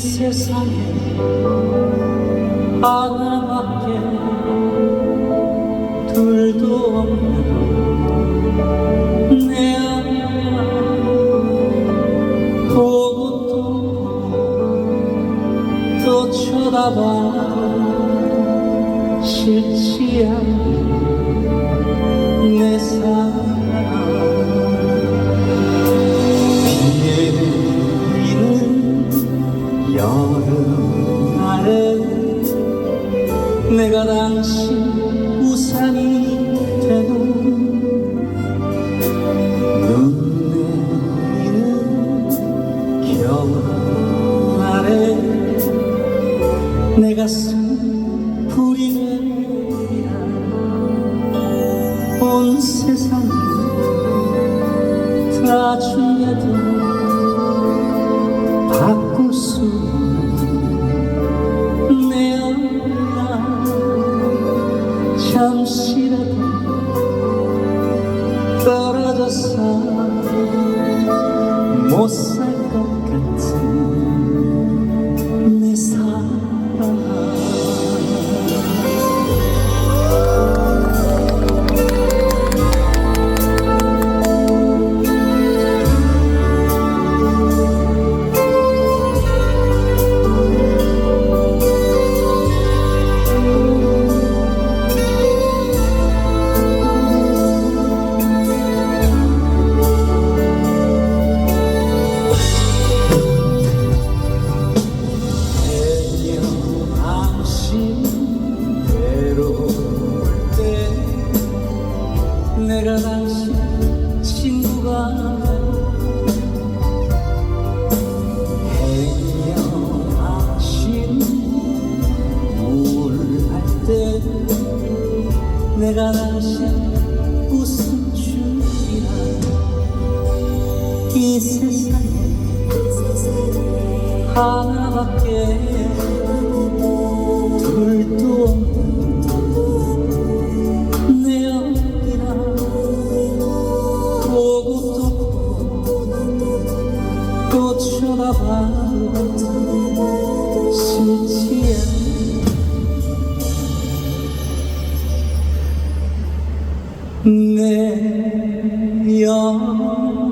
세상에 하나밖에 둘도 없는 내 엄마 보고 또, 또 쳐다봐도 싫지 않는 내사 내가 당신 우산이 되고 눈 내리는 겨울날에 내 가슴 불이 되리라 온 세상을 다 주려도 바꿀 수 잠시라도 떨어져서 못 살 것 같은 내가 당신 친구가 당신 우울할 때 내가 당신 웃음줄이라 이 세상에 하나밖에 내 영불